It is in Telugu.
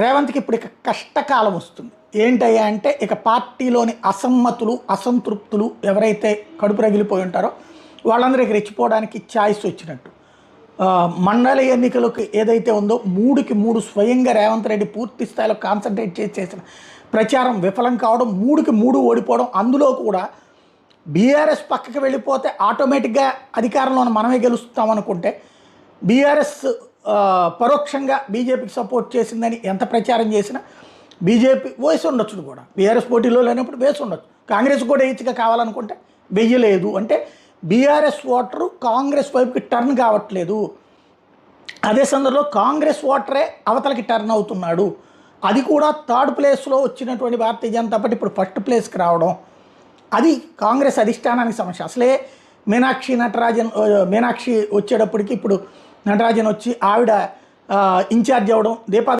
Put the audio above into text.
రేవంత్కి ఇప్పుడు ఇక కష్టకాలం వస్తుంది. ఏంటయ్యా అంటే ఇక పార్టీలోని అసమ్మతులు అసంతృప్తులు ఎవరైతే కడుపు రగిలిపోయి ఉంటారో వాళ్ళందరికీ రెచ్చిపోవడానికి ఛాయిస్ వచ్చినట్టు. మండలి ఎన్నికలకు ఏదైతే ఉందో మూడుకి మూడు స్వయంగా రేవంత్ రెడ్డి పూర్తి స్థాయిలో కాన్సన్ట్రేట్ చేసి చేసిన ప్రచారం విఫలం కావడం మూడుకి మూడు ఓడిపోవడం అందులో కూడా బీఆర్ఎస్ పక్కకి వెళ్ళిపోతే ఆటోమేటిక్గా అధికారంలో మనమే గెలుస్తాం అనుకుంటే బీఆర్ఎస్ పరోక్షంగా బీజేపీకి సపోర్ట్ చేసిందని ఎంత ప్రచారం చేసినా బీజేపీ వేసి ఉండొచ్చు కూడా. బీఆర్ఎస్ పోటీలో లేనప్పుడు వేసి ఉండొచ్చు. కాంగ్రెస్ కూడా ఇచ్చిగా కావాలనుకుంటే వెయ్యలేదు అంటే బీఆర్ఎస్ ఓటరు కాంగ్రెస్ వైపుకి టర్న్ కావట్లేదు. అదే సందర్భంలో కాంగ్రెస్ ఓటరే అవతలకి టర్న్ అవుతున్నాడు. అది కూడా థర్డ్ ప్లేస్లో వచ్చినటువంటి భారతీయ జనతా పార్టీ ఇప్పుడు ఫస్ట్ ప్లేస్కి రావడం అది కాంగ్రెస్ అధిష్టానానికి సమస్య. అసలే మీనాక్షి నటరాజన్ మీనాక్షి వచ్చేటప్పటికి ఇప్పుడు నటరాజన్ వచ్చి ఆవిడ ఇన్ఛార్జ్ అవ్వడం దీపా